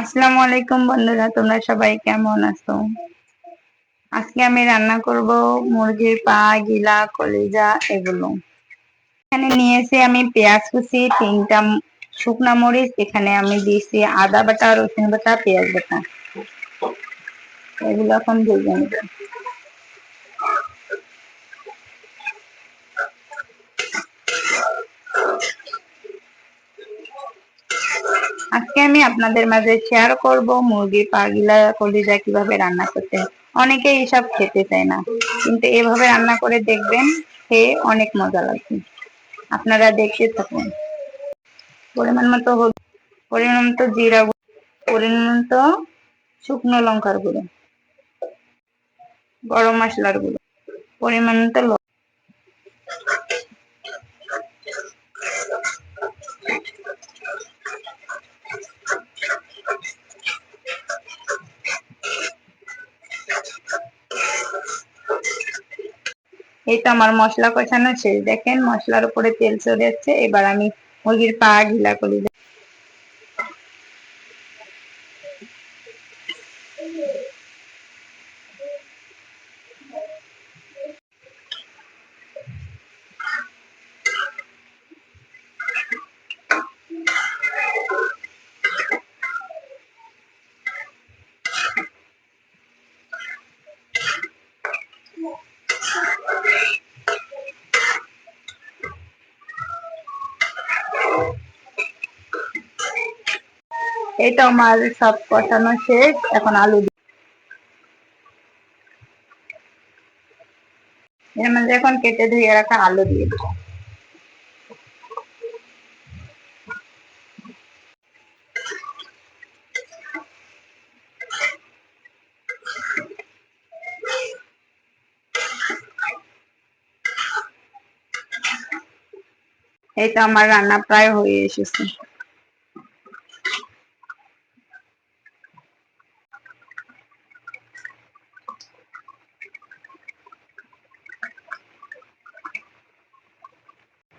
আসসালামু আলাইকুম বন্ধুরা, তোমরা সবাই কেমন আছো? আজকে আমি রান্না করব মুরগির পা, গিলা, কলিজা এগুলো। এখানে নিয়েছি আমি পেঁয়াজ কুচি, তিনটা শুকনা মরিচ, এখানে আমি দিয়েছি আদা বাটা, রসুন বাটা, পেঁয়াজ বাটা। এগুলো এখন ভেজে নেব আজকে আমি আপনাদের মাঝে শেয়ার করব মুরগির পাগিলা কলিজা কীভাবে রান্না করতে অনেকে এইসব খেতে চায় না, কিন্তু এভাবে রান্না করে দেখবেন খেয়ে অনেক মজা লাগবে। আপনারা দেখতে থাকুন। পরিমাণ মতো পরিমাণ মতো জিরা পরিমাণ মতো শুকনো লঙ্কার গুঁড়ো, গরম মশলার গুঁড়ো, পরিমাণ মতো এই তো আমার মশলা কষানো শেষ। দেখেন মশলার উপরে তেল চলে যাচ্ছে এবার আমি মুরগির পা ঘিলা করি এটা আমার সব কষানো শেষ, এখন আলু এর মধ্যে এখন কেটে ধুয়ে রাখা আলু দিয়ে দেবো। এই তো আমার রান্না প্রায় হয়ে এসেছে।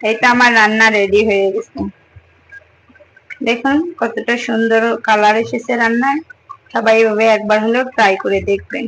এটা আমার রান্না রেডি হয়ে গেছে। দেখুন কতটা সুন্দর কালার এসেছে রান্নায় সবাই এভাবে একবার হলেও ট্রাই করে দেখবেন।